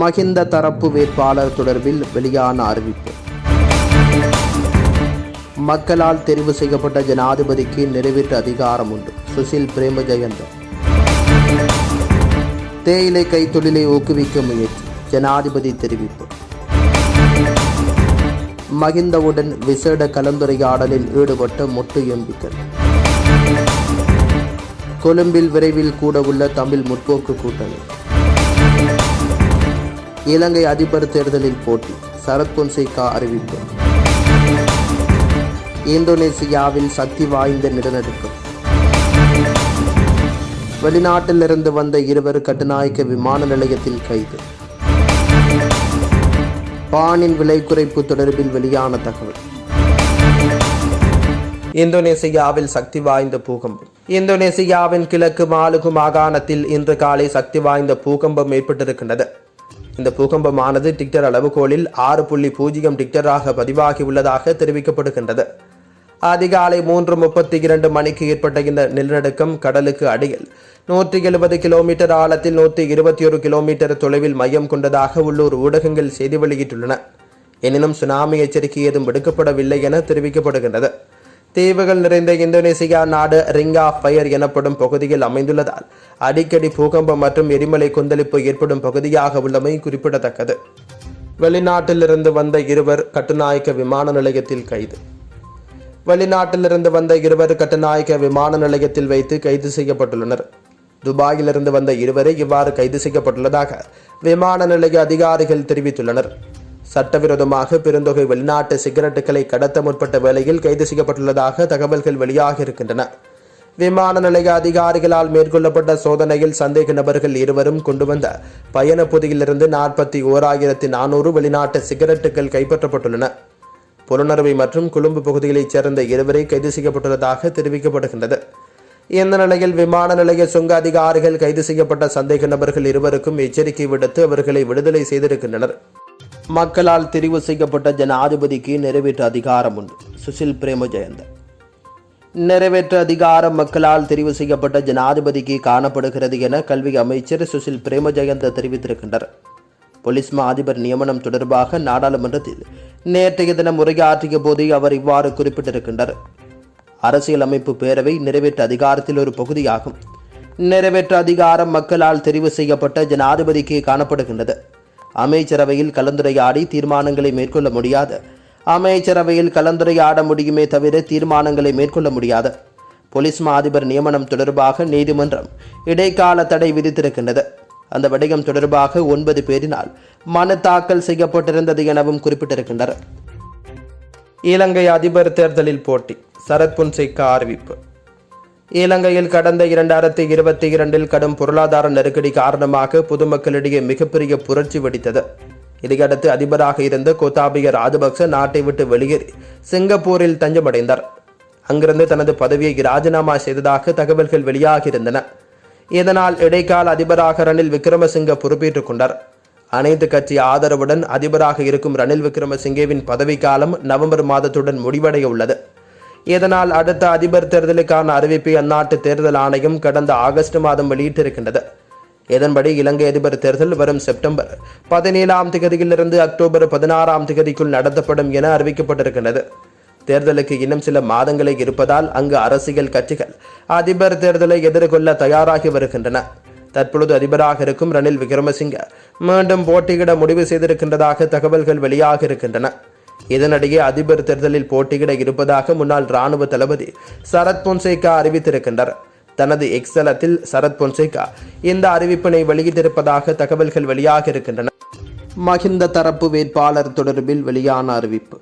மகிந்த தரப்பு வேட்பாளர் தொடர்பில் வெளியான அறிவிப்பு. மக்களால் தெரிவு செய்யப்பட்ட ஜனாதிபதிக்கு நிறைவேற்ற அதிகாரம் உண்டு. சுசில் பிரேமஜெயந்தன் தேயிலை கைத்தொழிலை ஊக்குவிக்க முயற்சி. ஜனாதிபதி தெரிவிப்பு. மகிந்தவுடன் விசேட கலந்துரையாடலில் ஈடுபட்ட மொட்டு எம்பிக்கள். கொழும்பில் விரைவில் கூட உள்ள தமிழ் முற்போக்கு கூட்டணி. இலங்கை அதிபர் தேர்தலில் போட்டி. சரத்பொன்சேகா அறிவிப்பு. இந்தோனேசியாவில் சக்தி வாய்ந்த நிலநடுக்கம். வெளிநாட்டிலிருந்து வந்த இருவர் கட்டுநாயக்க விமான நிலையத்தில் கைது. பானின் விலை குறைப்பு தொடர்பில் வெளியான தகவல். இந்தோனேசியாவில் சக்தி வாய்ந்த பூகம்பம். இந்தோனேசியாவின் கிழக்கு மாலுகு மாகாணத்தில் இன்று காலை சக்தி வாய்ந்த பூகம்பம் ஏற்பட்டிருக்கின்றது. இந்த பூகம்பமானது டிக்டர் அளவுகோலில் ஆறு புள்ளி பூஜ்ஜியம் டிக்டராக பதிவாகியுள்ளதாக தெரிவிக்கப்படுகின்றது. அதிகாலை மூன்று முப்பத்தி இரண்டு மணிக்கு ஏற்பட்ட இந்த நிலநடுக்கம் கடலுக்கு அடியில் நூற்றி எழுபது கிலோமீட்டர் ஆழத்தில் நூற்றி இருபத்தி ஒரு கிலோமீட்டர் தொலைவில் மையம் கொண்டதாக உள்ளூர் ஊடகங்கள் செய்தி வெளியிட்டுள்ளன. எனினும் சுனாமி எச்சரிக்கை ஏதும் விடுக்கப்படவில்லை என தெரிவிக்கப்படுகின்றது. தீவுகள் நிறைந்த இந்தோனேசியா நாடு ரிங் ஆஃப் ஃபயர் எனப்படும் பகுதியில் அமைந்துள்ளதால் அடிக்கடி பூகம்பம் மற்றும் எரிமலை கொந்தளிப்பு ஏற்படும் பகுதியாக உள்ளமை குறிப்பிடத்தக்கது. வெளிநாட்டிலிருந்து வந்த இருவர் கட்டுநாயக்க விமான நிலையத்தில் கைது. வெளிநாட்டிலிருந்து வந்த இருவர் கட்டுநாயக்க விமான நிலையத்தில் வைத்து கைது செய்யப்பட்டுள்ளனர். துபாயிலிருந்து வந்த இருவரை இவ்வாறு கைது செய்யப்பட்டுள்ளதாக விமான நிலைய அதிகாரிகள் தெரிவித்துள்ளனர். சட்டவிரோதமாக பெருந்தொகை வெளிநாட்டு சிகரெட்டுகளை கடத்த முற்பட்ட வேளையில் கைது செய்யப்பட்டுள்ளதாக தகவல்கள் வெளியாக இருக்கின்றன. விமான நிலைய அதிகாரிகளால் மேற்கொள்ளப்பட்ட சோதனையில் சந்தேக நபர்கள் இருவரும் கொண்டு வந்த பயண பொதியிலிருந்து நாற்பத்தி ஓராயிரத்தி நானூறு வெளிநாட்டு சிகரெட்டுகள் கைப்பற்றப்பட்டுள்ளன. புலனறுவை மற்றும் கொழும்பு பகுதிகளைச் சேர்ந்த இருவரை கைது செய்யப்பட்டுள்ளதாக தெரிவிக்கப்படுகின்றது. இந்த நிலையில் விமான நிலைய சுங்க அதிகாரிகள் கைது செய்யப்பட்ட சந்தேக நபர்கள் இருவருக்கும் எச்சரிக்கை விடுத்து அவர்களை விடுதலை செய்திருக்கின்றனர். மக்களால் தெரிவு செய்யப்பட்ட ஜனாதிபதிக்கு நிறைவேற்ற அதிகாரம் உண்டு. சுசில் பிரேம ஜெயந்த நிறைவேற்ற அதிகாரம் மக்களால் தெரிவு செய்யப்பட்ட ஜனாதிபதிக்கு காணப்படுகிறது என கல்வி அமைச்சர் சுசில் பிரேம ஜெயந்த தெரிவித்திருக்கின்றார் போலீஸ் மா அதிபர் நியமனம் தொடர்பாக நாடாளுமன்றத்தில் நேற்றைய தினம் உரையாற்றிய போது அவர் இவ்வாறு குறிப்பிட்டிருக்கின்றார். அரசியலமைப்பு பேரவை நிறைவேற்ற அதிகாரத்தில் ஒரு பகுதியாகும். நிறைவேற்ற அதிகாரம் மக்களால் தெரிவு செய்யப்பட்ட ஜனாதிபதிக்கு காணப்படுகின்றது. அமைச்சரவையில் கலந்துரையாடி தீர்மானங்களை மேற்கொள்ள முடியாது. அமைச்சரவையில் கலந்துரையாட முடியுமே தவிர தீர்மானங்களை மேற்கொள்ள முடியாது. போலீஸ் மா அதிபர் நியமனம் தொடர்பாக நீதிமன்றம் இடைக்கால தடை விதித்திருக்கின்றது. அந்த விடயம் தொடர்பாக ஒன்பது பேரினால் மனு தாக்கல் செய்யப்பட்டிருந்தது எனவும் குறிப்பிட்டிருக்கின்றனர். இலங்கை அதிபர் தேர்தலில் போட்டி சரத் பொன்சேகா அறிவிப்பு. இலங்கையில் கடந்த இரண்டாயிரத்தி இருபத்தி இரண்டில் கடும் பொருளாதார நெருக்கடி காரணமாக பொதுமக்களிடையே மிகப்பெரிய புரட்சி வெடித்தது. இதையடுத்து அதிபராக இருந்த கோத்தாபய ராஜபக்ச நாட்டை விட்டு வெளியேறி சிங்கப்பூரில் தஞ்சமடைந்தார். அங்கிருந்து தனது பதவியை ராஜினாமா செய்ததாக தகவல்கள் வெளியாகியிருந்தன. இதனால் இடைக்கால அதிபராக ரணில் விக்ரமசிங்க பொறுப்பேற்றுக் கொண்டார். அனைத்து கட்சி ஆதரவுடன் அதிபராக இருக்கும் ரணில் விக்ரமசிங்கேவின் பதவிக்காலம் நவம்பர் மாதத்துடன் முடிவடைய உள்ளது. இதனால் அடுத்த அதிபர் தேர்தலுக்கான அறிவிப்பை அந்நாட்டு தேர்தல் ஆணையம் கடந்த ஆகஸ்ட் மாதம் வெளியிட்டிருக்கின்றது. இதன்படி இலங்கை அதிபர் தேர்தல் வரும் செப்டம்பர் பதினேழாம் திகதியிலிருந்து அக்டோபர் பதினாறாம் திகதிக்குள் நடத்தப்படும் என அறிவிக்கப்பட்டிருக்கின்றது. தேர்தலுக்கு இன்னும் சில மாதங்களே இருப்பதால் அங்கு அரசியல் கட்சிகள் அதிபர் தேர்தலை எதிர்கொள்ள தயாராகி வருகின்றன. தற்பொழுது அதிபராக இருக்கும் ரணில் விக்ரமசிங்க மீண்டும் போட்டியிட முடிவு செய்திருக்கின்றதாக தகவல்கள் வெளியாக இருக்கின்றன. இதனிடையே அதிபர் தேர்தலில் போட்டியிட இருப்பதாக முன்னாள் ராணுவ தளபதி சரத் பொன்சேகா அறிவித்திருக்கின்றார். தனது எக்ஸலத்தில் சரத் பொன்சேகா இந்த அறிவிப்பினை வெளியிட்டிருப்பதாக தகவல்கள் வெளியாக இருக்கின்றன. மஹிந்த தரப்பு வேட்பாளர் தொடர்பில் வெளியான அறிவிப்பு.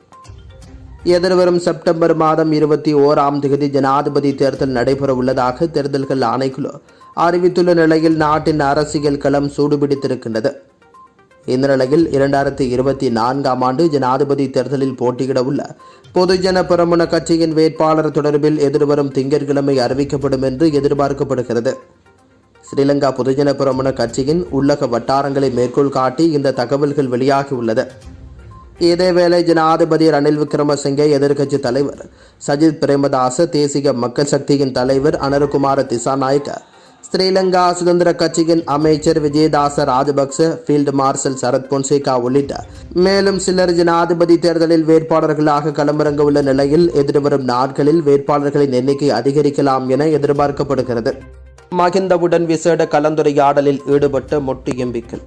எதிர்வரும் செப்டம்பர் மாதம் இருபத்தி ஓராம் தேதி ஜனாதிபதி தேர்தல் நடைபெற உள்ளதாக தேர்தல்கள் ஆணைக்குழு அறிவித்துள்ள நிலையில் நாட்டின் அரசியல் களம் சூடுபிடித்திருக்கின்றது. இந்த நிலையில் இரண்டாயிரத்தி இருபத்தி நான்காம் ஆண்டு ஜனாதிபதி தேர்தலில் போட்டியிட உள்ள பொதுஜன பெரமுன கட்சியின் வேட்பாளர் தொடர்பில் எதிர்வரும் திங்கட்கிழமை அறிவிக்கப்படும் என்று எதிர்பார்க்கப்படுகிறது. ஸ்ரீலங்கா பொதுஜன பெரமுன கட்சியின் உள்ளக வட்டாரங்களை மேற்கோள் காட்டி இந்த தகவல்கள் வெளியாகியுள்ளது இதேவேளை ஜனாதிபதி ரணில் விக்ரமசிங்கே எதிர்க்கட்சி தலைவர் சஜித் பிரேமதாச தேசிய மக்கள் சக்தியின் தலைவர் அனருகுமார திசாநாயக்க ஸ்ரீலங்கா சுதந்திர கட்சியின் அமைச்சர் விஜயதாச ராஜபக்ச ஃபீல்டு மார்ஷல் சரத் பொன்சேகா உள்ளிட்ட மேலும் சிலர் ஜனாதிபதி தேர்தலில் வேட்பாளர்களாக களமிறங்க உள்ள நிலையில் எதிர்வரும் நாட்களில் வேட்பாளர்களின் எண்ணிக்கை அதிகரிக்கலாம் என எதிர்பார்க்கப்படுகிறது. மகிந்தவுடன் விசேட கலந்துரையாடலில் ஈடுபட்ட மொட்டு எம்பிக்கள்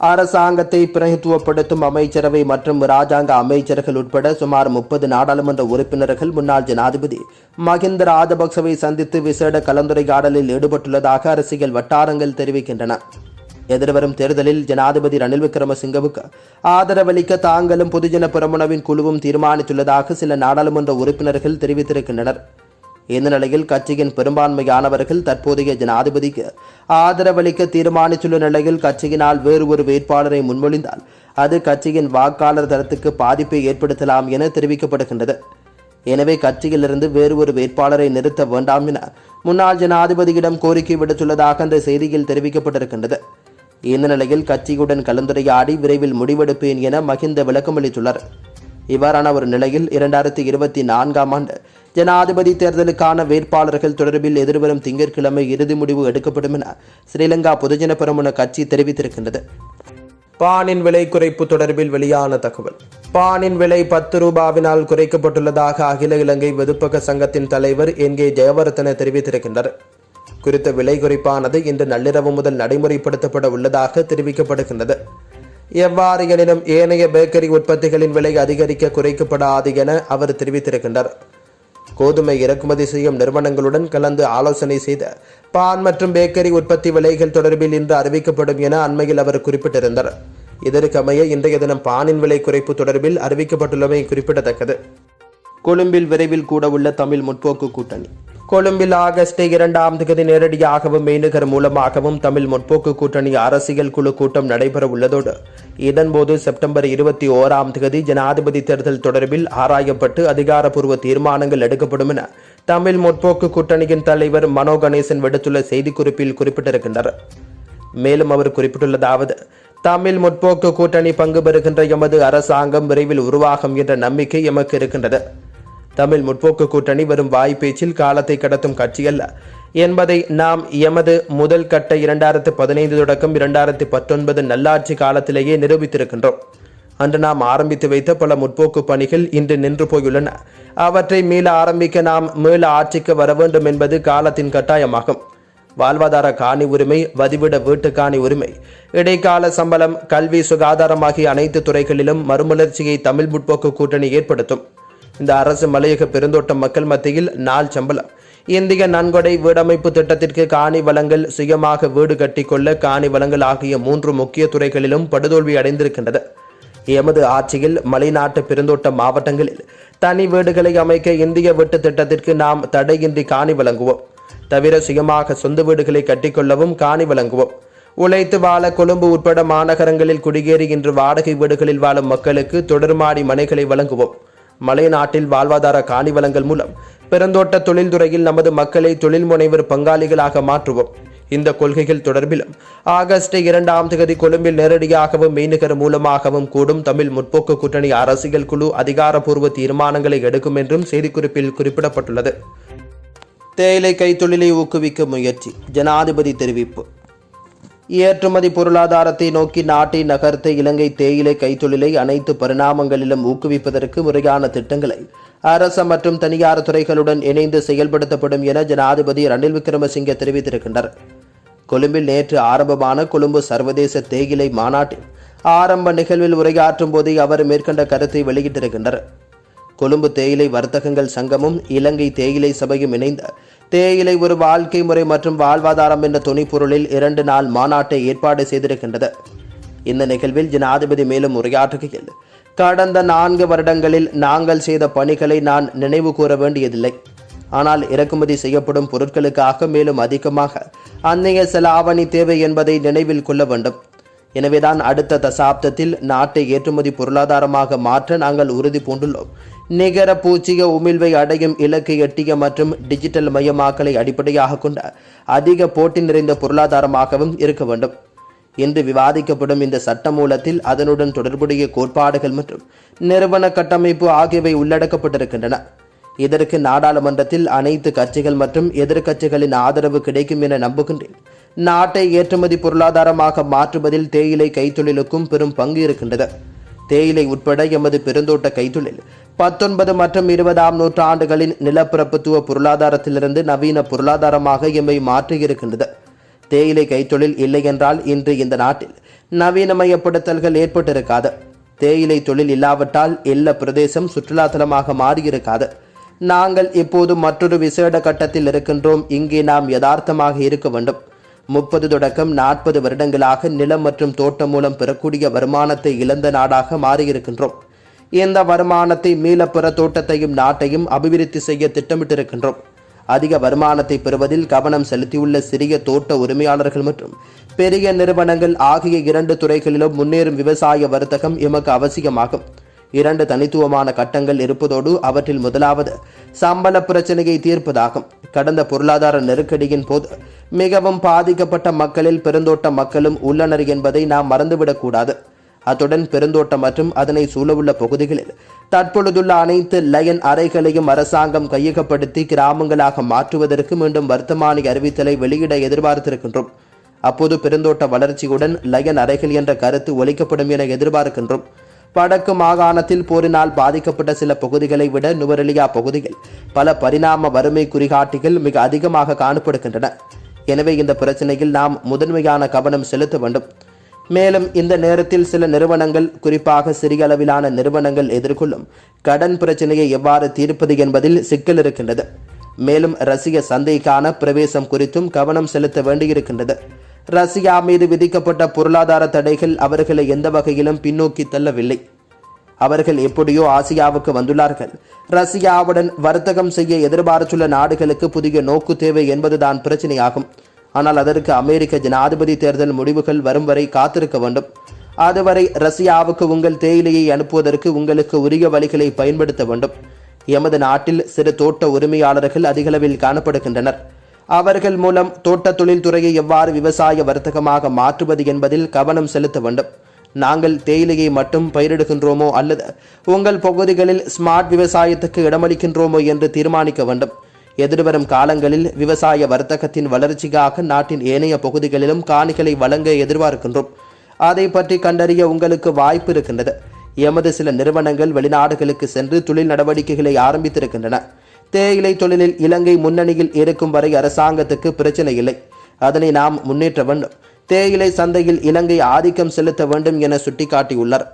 அரசாங்கத்தை பிரதித்துவப்படுத்தும் அமைச்சரவை மற்றும் இராஜாங்க அமைச்சர்கள் உட்பட சுமார் முப்பது நாடாளுமன்ற உறுப்பினர்கள் முன்னாள் ஜனாதிபதி மகிந்த ராஜபக்சவை சந்தித்து விசேட கலந்துரையாடலில் ஈடுபட்டுள்ளதாக அரசியல் வட்டாரங்கள் தெரிவிக்கின்றன. எதிர்வரும் தேர்தலில் ஜனாதிபதி ரணில் விக்ரமசிங்கவுக்கு ஆதரவளிக்க தாங்களும் பொதுஜன பிரமுனவின் குழுவும் தீர்மானித்துள்ளதாக சில நாடாளுமன்ற உறுப்பினர்கள் தெரிவித்திருக்கின்றனர். இந்த நிலையில் கட்சியின் பெரும்பான்மையானவர்கள் தற்போதைய ஜனாதிபதிக்கு ஆதரவளிக்க தீர்மானித்துள்ள நிலையில் கட்சியினால் வேறு ஒரு வேட்பாளரை முன்மொழிந்தால் அது கட்சியின் வாக்காளர் தரத்துக்கு பாதிப்பை ஏற்படுத்தலாம் என தெரிவிக்கப்படுகின்றது. எனவே கட்சியிலிருந்து வேறு ஒரு வேட்பாளரை நிறுத்த வேண்டாம் என முன்னாள் ஜனாதிபதியிடம் கோரிக்கை விடுத்துள்ளதாக அந்த செய்தியில் தெரிவிக்கப்பட்டிருக்கின்றது. இந்த நிலையில் கட்சியுடன் கலந்துரையாடி விரைவில் முடிவெடுப்பேன் என மகிந்த விளக்கமளித்துள்ளார். இவ்வாறான ஒரு நிலையில் இரண்டாயிரத்தி இருபத்தி நான்காம் ஆண்டு ஜனாதிபதி தேர்தலுக்கான வேட்பாளர்கள் தொடர்பில் எதிர்வரும் திங்கட்கிழமை இறுதி முடிவு எடுக்கப்படும் என ஸ்ரீலங்கா பொதுஜன பெரமுன கட்சி தெரிவித்திருக்கின்றது. பானின் விலை குறைப்பு தொடர்பில் வெளியான தகவல். பானின் விலை பத்து ரூபாவினால் குறைக்கப்பட்டுள்ளதாக அகில இலங்கை வெதுப்பக சங்கத்தின் தலைவர் என் கே ஜெயவர்தன தெரிவித்திருக்கின்றார். குறித்த விலை குறைப்பானது இன்று நள்ளிரவு முதல் நடைமுறைப்படுத்தப்பட உள்ளதாக தெரிவிக்கப்படுகின்றது. எவ்வாறு எனினும் ஏனைய பேக்கரி உற்பத்திகளின் விலை அதிகரிக்க குறைக்கப்படாது என அவர் தெரிவித்திருக்கின்றார். கோதுமை இறக்குமதி செய்யும் நிறுவனங்களுடன் கலந்து ஆலோசனை செய்த பான் மற்றும் பேக்கரி உற்பத்தி விலைகள் தொடர்பில் இன்று அறிவிக்கப்படும் என அண்மையில் அவர் குறிப்பிட்டிருந்தார். இதற்கமைய இன்றைய தினம் பானின் விலை குறைப்பு தொடர்பில் அறிவிக்கப்பட்டுள்ளமை குறிப்பிடத்தக்கது. கொழும்பில் விரைவில் கூட உள்ள தமிழ் முற்போக்கு கூட்டணி. கொழும்பில் ஆகஸ்ட் இரண்டாம் தேதி நேரடியாகவும் மெய்நிகர் மூலமாகவும் தமிழ் முற்போக்கு கூட்டணி அரசியல் குழு கூட்டம் நடைபெற உள்ளதோடு இதன்போது செப்டம்பர் இருபத்தி ஓராம் தேதி ஜனாதிபதி தேர்தல் தொடர்பில் ஆராயப்பட்டு அதிகாரப்பூர்வ தீர்மானங்கள் எடுக்கப்படும் என தமிழ் முற்போக்கு கூட்டணியின் தலைவர் மனோ கணேசன் விடுத்துள்ள செய்திக்குறிப்பில் குறிப்பிட்டிருக்கின்றார். மேலும் அவர் குறிப்பிட்டுள்ளதாவது தமிழ் முற்போக்கு கூட்டணி பங்கு பெறுகின்ற எமது அரசாங்கம் விரைவில் உருவாகும் என்ற நம்பிக்கை எமக்கு இருக்கின்றது. தமிழ் முற்போக்கு கூட்டணி வரும் வாய்ப்பேச்சில் காலத்தை கடத்தும் கட்சியல்ல என்பதை நாம் எமது முதல் கட்ட இரண்டாயிரத்து பதினைந்து தொடக்கம் இரண்டாயிரத்து பத்தொன்பது நல்லாட்சி காலத்திலேயே நிரூபித்திருக்கின்றோம். அன்று நாம் ஆரம்பித்து வைத்த பல முற்போக்கு பணிகள் இன்று நின்று போயுள்ளன. அவற்றை மீள ஆரம்பிக்க நாம் மீள ஆட்சிக்கு வர வேண்டும் என்பது காலத்தின் கட்டாயமாகும். வாழ்வாதார காணி உரிமை வதிவிட வீட்டு காணி உரிமை இடைக்கால சம்பளம் கல்வி சுகாதாரம் ஆகிய அனைத்து துறைகளிலும் மறுமலர்ச்சியை தமிழ் முற்போக்கு கூட்டணி ஏற்படுத்தும். இந்த அரசு மலையக பெருந்தோட்டம் மக்கள் மத்தியில் நாள் சம்பளம். இந்திய நன்கொடை வீடமைப்பு திட்டத்திற்கு காணி வளங்கள் சுயமாக வீடு கட்டிக்கொள்ள காணி வளங்கள் ஆகிய மூன்று முக்கிய துறைகளிலும் படுதோல்வி அடைந்திருக்கின்றது. எமது ஆட்சியில் மலைநாட்டு பெருந்தோட்ட மாவட்டங்களில் தனி வீடுகளை அமைக்க இந்திய வீட்டு திட்டத்திற்கு நாம் தடையின்றி காணி வழங்குவோம். தவிர சுயமாக சொந்த வீடுகளை கட்டிக்கொள்ளவும் காணி வழங்குவோம். உழைத்து வாழ கொழும்பு உட்பட மாநகரங்களில் குடியேறி இன்று வாடகை வீடுகளில் வாழும் மக்களுக்கு தொடர்மாடி மனைகளை வழங்குவோம். மலைநாட்டில் வாழ்வாதார காணி வளங்கள் மூலம் பெருந்தோட்ட தொழில்துறையில் நமது மக்களை தொழில் முனைவர் பங்காளிகளாக மாற்றுவோம். இந்த கொள்கைகள் தொடர்பிலும் ஆகஸ்ட் இரண்டாம் தேதி கொழும்பில் நேரடியாகவும் மெய்நிகர் மூலமாகவும் கூடும் தமிழ் முற்போக்கு கூட்டணி அரசியல் குழு அதிகாரப்பூர்வ தீர்மானங்களை எடுக்கும் என்றும் செய்திக்குறிப்பில் குறிப்பிடப்பட்டுள்ளது. தேயிலை கைத்தொழிலை ஊக்குவிக்க முயற்சி ஜனாதிபதி தெரிவிப்பு. ஏற்றுமதி பொருளாதாரத்தை நோக்கி நாட்டை நகர்த்த இலங்கை தேயிலை கைத்தொழிலை அனைத்து பரிணாமங்களிலும் ஊக்குவிப்பதற்கு முறையான திட்டங்களை அரச மற்றும் தனியார் துறைகளுடன் இணைந்து செயல்படுத்தப்படும் என ஜனாதிபதி ரணில் விக்ரமசிங்கே தெரிவித்திருக்கின்றார். கொழும்பில் நேற்று ஆரம்பமான கொழும்பு சர்வதேச தேயிலை மாநாட்டில் ஆரம்ப நிகழ்வில் உரையாற்றும் போதே அவர் மேற்கண்ட கருத்தை வெளியிட்டிருக்கின்றார். கொழும்பு தேயிலை வர்த்தகங்கள் சங்கமும் இலங்கை தேயிலை சபையும் இணைந்த தேயிலை ஒரு வாழ்க்கை முறை மற்றும் வாழ்வாதாரம் என்ற துணைப்பொருளில் இரண்டு நாள் மாநாட்டை ஏற்பாடு செய்திருக்கின்றது. இந்த நிகழ்வில் ஜனாதிபதி மேலும் உரையாற்றுகையில் கடந்த நான்கு வருடங்களில் நாங்கள் செய்த பணிகளை நான் நினைவு கூற வேண்டியதில்லை. ஆனால் இறக்குமதி செய்யப்படும் பொருட்களுக்காக மேலும் அதிகமாக அந்நிய செலாவணி தேவை என்பதை நினைவில் கொள்ள வேண்டும். எனவேதான் அடுத்த தசாப்தத்தில் நாட்டை ஏற்றுமதி பொருளாதாரமாக மாற்ற நாங்கள் உறுதி பூண்டுள்ளோம். நிகர பூச்சிய உமிழ்வை அடையும் இலக்கை எட்டிய மற்றும் டிஜிட்டல் மயமாக்கலை அடிப்படையாக கொண்ட அதிக போட்டி நிறைந்த பொருளாதாரமாகவும் இருக்க வேண்டும். இன்று விவாதிக்கப்படும் இந்த சட்டமூலத்தில் அதனுடன் தொடர்புடைய கோட்பாடுகள் மற்றும் நிறுவன கட்டமைப்பு ஆகியவை உள்ளடக்கப்பட்டிருக்கின்றன. இதற்கு நாடாளுமன்றத்தில் அனைத்து கட்சிகள் மற்றும் எதிர்க்கட்சிகளின் ஆதரவு கிடைக்கும் என நம்புகின்றேன். நாட்டை ஏற்றுமதி பொருளாதாரமாக மாற்றுவதில் தேயிலை கைத்தொழிலுக்கும் பெரும் பங்கு இருக்கின்றது. தேயிலை உட்பட எமது பெருந்தோட்ட கைத்தொழில். பத்தொன்பது மற்றும் இருபதாம் நூற்றாண்டுகளின் நிலப்பரப்புத்துவ பொருளாதாரத்திலிருந்து நவீன பொருளாதாரமாக எம்மை மாற்றியிருக்கின்றது. தேயிலை கைத்தொழில் இல்லை என்றால் இன்று இந்த நாட்டில் நவீனமயப்படுத்தல்கள் ஏற்பட்டிருக்காது. தேயிலை தொழில் இல்லாவிட்டால் எல்லா பிரதேசம் சுற்றுலாத்தலமாக மாறியிருக்காது. நாங்கள் இப்போது மற்றொரு விசேட கட்டத்தில் இருக்கின்றோம். இங்கே நாம் யதார்த்தமாக இருக்க வேண்டும். முப்பது தொடக்கம் நாற்பது வருடங்களாக நிலம் மற்றும் தோட்டம் மூலம் பெறக்கூடிய வருமானத்தை இழந்த நாடாக மாறியிருக்கின்றோம். இந்த வருமானத்தை மீளப்புற தோட்டத்தையும் நாட்டையும் அபிவிருத்தி செய்ய திட்டமிட்டிருக்கின்றோம். அதிக வருமானத்தை பெறுவதில் கவனம் செலுத்தியுள்ள சிறிய தோட்ட உரிமையாளர்கள் மற்றும் பெரிய நிறுவனங்கள் ஆகிய இரண்டு துறைகளிலும் முன்னேறும் விவசாய வர்த்தகம் எமக்கு அவசியமாகும். இரண்டு தனித்துவமான கட்டங்கள் இருப்பதோடு அவற்றில் முதலாவது சம்பள பிரச்சனையை தீர்ப்பதாகும். கடந்த பொருளாதார நெருக்கடியின் போது மிகவும் பாதிக்கப்பட்ட மக்களில் பெருந்தோட்ட மக்களும் உள்ளனர் என்பதை நாம் மறந்துவிடக்கூடாது. அத்துடன் பெருந்தோட்டம் மற்றும் அதனை சூழவுள்ள பகுதிகளில் தற்பொழுதுள்ள அனைத்து லயன் அறைகளையும் அரசாங்கம் கையகப்படுத்தி கிராமங்களாக மாற்றுவதற்கு மீண்டும் வர்த்தமானி அறிவித்தலை வெளியிட எதிர்பார்த்திருக்கின்றோம். அப்போது பெருந்தோட்ட வளர்ச்சியுடன் லயன் அறைகள் என்ற கருத்து ஒலிக்கப்படும் என எதிர்பார்க்கின்றோம். வடக்கு மாகாணத்தில் போரினால் பாதிக்கப்பட்ட சில பகுதிகளை விட நுவரெலியா பகுதியில் பல பரிணாம வறுமை குறிகாட்டிகள் மிக அதிகமாக காணப்படுகின்றன. எனவே இந்த பிரச்சனையில் நாம் முதன்மையான கவனம் செலுத்த வேண்டும். மேலும் இந்த நேரத்தில் சில நிறுவனங்கள் குறிப்பாக சிறிய அளவிலான நிறுவனங்கள் எதிர்கொள்ளும் கடன் பிரச்சனையை எவ்வாறு தீர்ப்பது என்பதில் சிக்கல் இருக்கின்றது. மேலும் ரசிக சந்தைக்கான பிரவேசம் குறித்தும் கவனம் செலுத்த வேண்டியிருக்கின்றது. ரஷ்யா மீது விதிக்கப்பட்ட பொருளாதார தடைகள் அவர்களை எந்த வகையிலும் பின்னோக்கி தள்ளவில்லை. அவர்கள் எப்படியோ ஆசியாவுக்கு வந்துள்ளார்கள். ரஷ்யாவுடன் வர்த்தகம் செய்ய எதிர்பார்த்துள்ள நாடுகளுக்கு புதிய நோக்கு தேவை என்பதுதான் பிரச்சனையாகும். ஆனால் அதற்கு அமெரிக்க ஜனாதிபதி தேர்தல் முடிவுகள் வரும் வரை காத்திருக்க வேண்டும். அதுவரை ரஷ்யாவுக்கு உங்கள் தேயிலையை அனுப்புவதற்கு உங்களுக்கு உரிய வழிகளை பயன்படுத்த வேண்டும். எமது நாட்டில் சிறு தோட்ட உரிமையாளர்கள் அதிகளவில் காணப்படுகின்றனர். அவர்கள் மூலம் தோட்ட தொழில்துறையை எவ்வாறு விவசாய வர்த்தகமாக மாற்றுவது என்பதில் கவனம் செலுத்த வேண்டும். நாங்கள் தேயிலையை மட்டும் பயிரிடுகின்றோமோ அல்லது உங்கள் பகுதிகளில் ஸ்மார்ட் விவசாயத்துக்கு இடமளிக்கின்றோமோ என்று தீர்மானிக்க வேண்டும். எதிர்வரும் காலங்களில் விவசாய வர்த்தகத்தின் வளர்ச்சிக்காக நாட்டின் ஏனைய பகுதிகளிலும் காணிகளை வழங்க எதிர்பார்க்கின்றோம். அதை பற்றி கண்டறிய உங்களுக்கு வாய்ப்பு இருக்கின்றது. எமது சில நிறுவனங்கள் வெளிநாடுகளுக்கு சென்று தொழில் நடவடிக்கைகளை ஆரம்பித்திருக்கின்றன. தேயிலை தொழிலில் இலங்கை முன்னணியில் இருக்கும் வரை அரசாங்கத்துக்கு பிரச்சனை இல்லை. அதனை நாம் முன்னேற்ற வேண்டும். தேயிலை சந்தையில் இலங்கை ஆதிக்கம் செலுத்த வேண்டும் என சுட்டிக்காட்டியுள்ளார்.